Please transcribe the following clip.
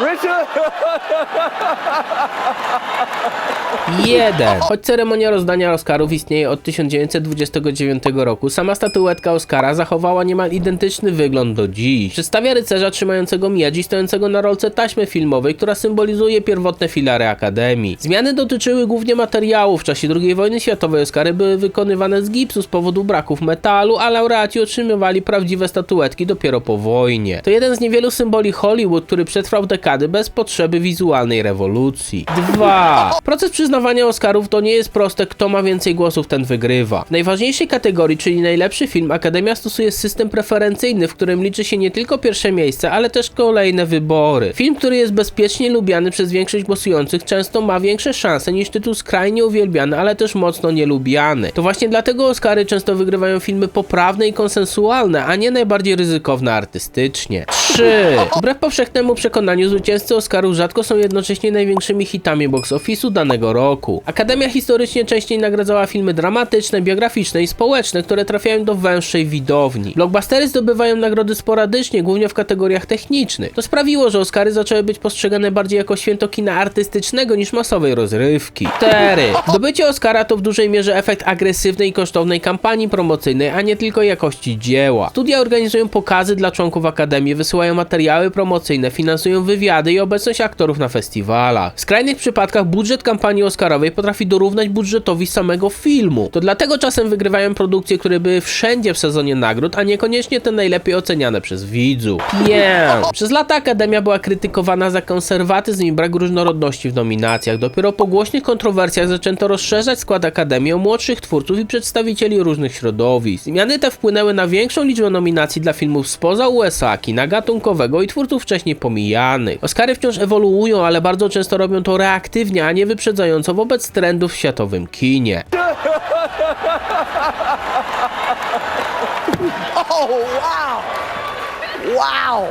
Richard! 1. Choć ceremonia rozdania Oscarów istnieje od 1929 roku, sama statuetka Oscara zachowała niemal identyczny wygląd do dziś. Przedstawia rycerza trzymającego miecz i stojącego na rolce taśmy filmowej, która symbolizuje pierwotne filary Akademii. Zmiany dotyczyły głównie materiałów. W czasie II wojny światowej Oscary były wykonywane z gipsu z powodu braków metalu, a laureaci otrzymywali prawdziwe statuetki dopiero po wojnie. To jeden z niewielu symboli Hollywood, który przetrwał dekady bez potrzeby wizualnej rewolucji. 2. Proces przyznawania Oscarów to nie jest proste, kto ma więcej głosów, ten wygrywa. W najważniejszej kategorii, czyli najlepszy film, Akademia stosuje system preferencyjny, w którym liczy się nie tylko pierwsze miejsce, ale też kolejne wybory. Film, który jest bezpiecznie lubiany przez większość głosujących, często ma większe szanse niż tytuł skrajnie uwielbiany, ale też mocno nielubiany. To właśnie dlatego Oscary często wygrywają filmy poprawne i konsensualne, a nie najbardziej ryzykowne artystycznie. 3. Wbrew powszechnemu przekonaniu zwycięzcy Oscarów rzadko są jednocześnie największymi hitami box office'u danego roku. Akademia historycznie częściej nagradzała filmy dramatyczne, biograficzne i społeczne, które trafiają do węższej widowni. Blockbustery zdobywają nagrody sporadycznie, głównie w kategoriach technicznych. To sprawiło, że Oscary zaczęły być postrzegane bardziej jako święto kina artystycznego niż masowej rozrywki. 4. Zdobycie Oscara to w dużej mierze efekt agresywnej i kosztownej kampanii promocyjnej, a nie tylko jakości dzieła. Studia organizują pokazy dla członków Akademii, wysyłają materiały promocyjne, finansują wywiady i obecność aktorów na festiwalach. W skrajnych przypadkach budżet kampanii Oscarowej potrafi dorównać budżetowi samego filmu. To dlatego czasem wygrywają produkcje, które były wszędzie w sezonie nagród, a niekoniecznie te najlepiej oceniane przez widzów. 5. Przez lata Akademia była krytykowana za konserwatyzm i brak różnorodności w nominacjach. Dopiero po głośnych kontrowersjach zaczęto rozszerzać skład Akademii o młodszych twórców i przedstawicieli różnych środowisk. Zmiany te wpłynęły na większą liczbę nominacji dla filmów spoza USA, kina gatunkowego i twórców wcześniej pomijanych. Oscary wciąż ewoluują, ale bardzo często robią to reaktywnie, a nie wyprzedzająco wobec trendów w światowym kinie. Oh, wow! Wow!